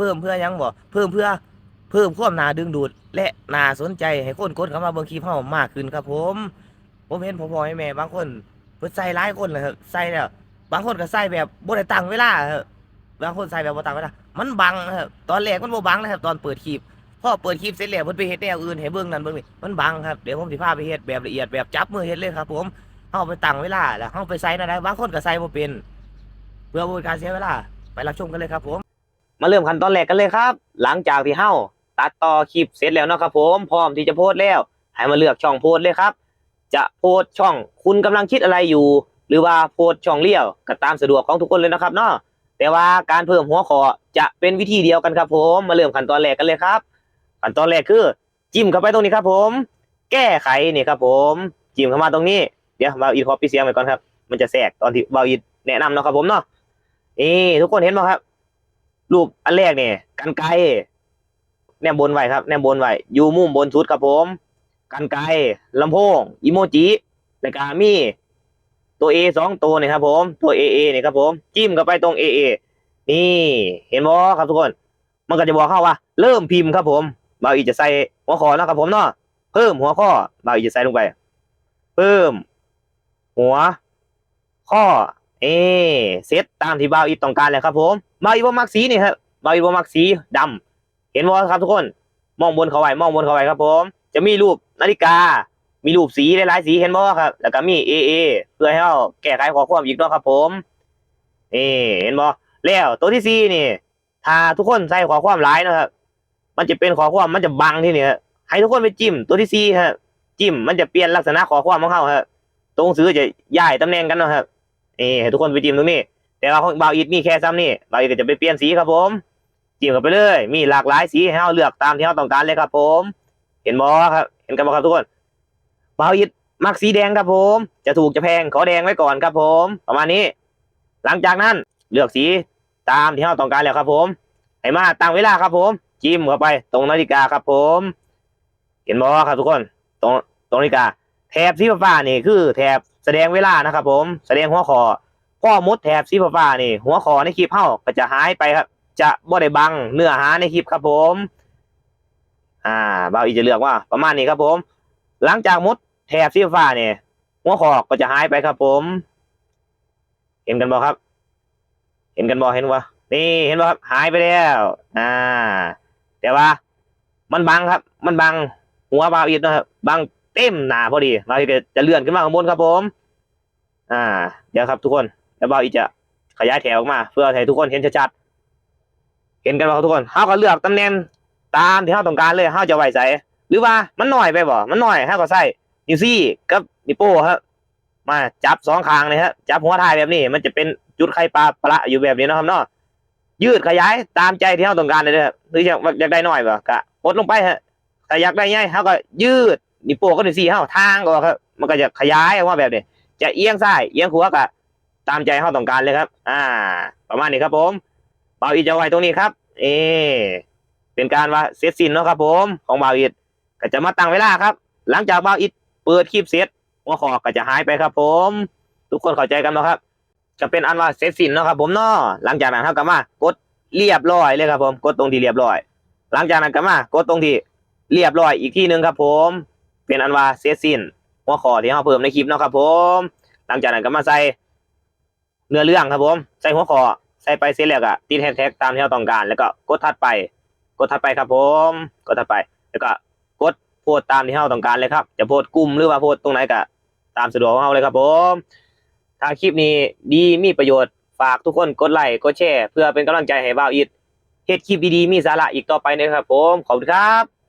เพิ่มเพื่อยังบ่เพิ่มเพื่อเพิ่มความน่าดึงดูด และน่าสนใจให้คนกดเข้ามาเบิ่งคลิปเฮามากขึ้นครับ ผม ผมเห็นพ่อๆแม่บางคนเพิ่นใส่หลายคนเลยครับใส่แล้วบางคนก็ใส่แบบบ่ได้ตั้งเวลาครับบางคนใส่แบบบ่ตั้งเวลามันบังครับตอนแรกมันบ่บังนะครับตอนเปิดคลิปพอเปิดคลิปเสร็จแล้วเพิ่นไปเฮ็ดแนวอื่นให้เบิ่งนั่นเบิ่งนี่มันบังครับเดี๋ยวผมสิพาไปเฮ็ดแบบละเอียดแบบจับมือเฮ็ดเลยครับ ผมเฮาไปตั้งเวลาแล้วเฮาไปใส่นั่นได้บางคนก็ใส่บ่เป็นเพื่อบ่เป็นการเสียเวลาไปรับชมกันเลยครับผม มาเริ่มขั้นตอนแรกกันเลยครับ หลังจากที่เฮาตัดต่อคลิปเสร็จแล้วเนาะครับผมพร้อมที่จะโพสต์แล้ว ให้มาเลือกช่องโพสต์เลยครับ จะโพสต์ช่องคุณกำลังคิดอะไรอยู่ หรือว่าโพสต์ช่องเลี้ยวก็ตามสะดวกของทุกคนเลยนะครับเนาะแต่ว่าการเพิ่มหัวข้อจะเป็นวิธีเดียวกันครับ ผมมาเริ่มขั้นตอนแรกกันเลยครับขั้นตอนแรกคือจิ้มเข้าไปตรงนี้ครับ ผม แก้ไขนี่ครับ ผมจิ้มเข้ามาตรงนี้เดี๋ยวเบาอีทขอปิดเสียงไปก่อนครับ มันจะแทรกตอนที่เบาอีทแนะนำเนาะครับผมเนาะนี่ทุกคนเห็นไหมครับ รูปอันแรกเนี่ยกันไกรแนบบนไว้ครับ แนบบนไว้อยู่มุมบนสุดครับผมกันไกรลำโพงอีโมจิแล้วก็มีตัว A สองตัวเนี่ยครับผมตัว AA นี่ยครับผมจิ้มเข้าไปตรง AA นี่เห็นบ่ครับทุกคน มันก็จะบอกเข้าว่า เริ่มพิมพ์ครับผมบ่าวอีจะใส่หัวข้อนะครับผมเนาะเพิ่มหัวข้อบ่าวอีจะใส่ลงไป เพิ่ม หัว ข้อ เอเซตตามที่บ่าวอีต้องการเลยครับผมบ่าวอีบ่มักสีนี่ครับบ่าวอีบ่มักสีดำเห็นบ่ครับทุกคนมองบนเขาไว้มองบนเขาไว้ครับผม จะมีรูปนาฬิกา มีรูปสีหลายๆสีเห็นบ่ครับ แล้วก็มี AA เอเพื่อให้เราแก้ไขข้อความอีกเนาะครับผมนี่เห็นบ่แล้วตัวที่สี่นี่ ถ้าทุกคนใส่ข้อความหลายนะครับมันจะเป็นข้อความมันจะบังที่นี่ครับให้ทุกคนไปจิ้มตัวที่สี่ครับจิ้มมันจะเปลี่ยนลักษณะข้อความของเขาครับตรงซื้อจะย้ายตำแหน่งกันนะครับ นี่ให้ทุกคนไปจิ้มตรงนี้ แต่ว่าของบาวอีทมีแค่ซ้ำนี่บาวอีทก็จะไปเปลี่ยนสีครับผมจิ้มเข้าไปเลย มีหลากหลายสีให้เราเลือกตามที่เราต้องการเลยครับผม เห็นบอครับ เห็นกันบ่ครับทุกคนบาวอิดมักสีแดงครับผม จะถูกจะแพงขอแดงไว้ก่อนครับผม ประมาณนี้ หลังจากนั้นเลือกสีตามที่เราต้องการแล้วครับผมให้มาตั้งเวลาครับผม จิ้มเข้าไป ตรงนาฬิกาครับผม เห็นบอครับทุกคน ตรงตรงนาฬิกา แถบสีฟ้าๆนี่คือแถบ แสดงเวลานะครับ ผม แสดงหัวข้อพ่อมดแถบสีฟ้านี่ หัวข้อในคลิปเฮาก็จะหายไปครับ จะบ่ได้บังเนื้อหาในคลิปครับผม อ่าบ่าวอีจะเลือกว่า ประมาณนี้ครับผม หลังจากมุดแถบสีฟ้าเนี่ยหัวข้อก็จะหายไปครับ ผม เห็นกันบ่ครับ เห็นกันบ่เห็นว่นี่เห็นบ่ครับ หายไปแล้ว อ่า แต่ว่า มันบังครับ มันบังหัวบ่าวอีนะครับบัง เต็มหนาพอดีบ่าจะเลื่อนขึ้นมาข้างบนครับผม อ่า เดี๋ยวครับทุกคนแล้วบ่าอีจะขยายแถวออกมา เพื่อให้ทุกคนเห็นชัดๆเห็นกันบ่ครับทุกคนเฮาก็เลือกตำแหน่งตามที่เฮาต้องการเลยเฮาจะไว้ใส่หรือว่ามันหน้อยไปบ่ มันหน้อยเฮาก็ใส่นิ้วซี่กับนิ้วโป้ครับมาจับสองข้างเลยครับจับหัวท้ายแบบนี้ มันจะเป็นจุดไข่ปลาประอยู่แบบนี้นะครับเนาะยืดขยายตามใจที่เฮาต้องการเลยเด้อหรืออยากอยากได้หน้อยบ่ก็กดลงไปฮะถ้าอยากได้ใหญ่เฮาก็ยืด นิ้วโป้กับนิ้วซี่เฮาทางก็ครับมันก็จะขยายออกมาแบบเนี้จะเอียงซ้ายเอียงขวาก็ตามใจเฮาต้องการเลยครับ อ่า ประมาณนี้ครับผมเบาอีจะไว้ตรงนี้ครับเอเป็นการว่าเซตสินเนาะครับ ผม ของบาวอิดก็จะมาตั้งเวลาครับ หลังจากบาวอิดเปิดคลิปเสร็จหัวข้อก็จะหายไปครับ ผม ทุกคนเข้าใจกันเนาะครับ จะเป็นอันว่าเสร็จสิ้นเนาะครับ ผมเนาะหลังจากนั้นเขาก็มากดเรียบร้อยเลยครับผม กดตรงที่เรียบร้อย หลังจากนั้นก็มากดตรงที่เรียบร้อยอีกที่หนึ่งครับผม เป็นอันว่าเสร็จสิ้นหัวข้อที่เราเพิ่มในคลิปเนาะครับ ผม หลังจากนั้นก็มาใส่เนื้อเรื่องครับผม ใส่หัวข้อใส่ไปเสร็จแล้วก็ติดแฮชแท็กตามที่เราต้องการ แล้วก็กดถัดไป กดถัดไปครับผม กดถัดไป แล้วก็กดโพสต์ตามที่เราต้องการเลยครับ จะโพสต์กลุ่มหรือว่าโพสต์ตรงไหนก็ตามสะดวกของเราเลยครับ ผม ถ้าคลิปนี้ดีมีประโยชน์ฝากทุกคนกดไลค์กดแชร์เพื่อเป็นกำลังใจให้บ่าวอิดเฮ็ดคลิปดีๆมีสาระอีกต่อไปนะครับผม ขอบคุณครับ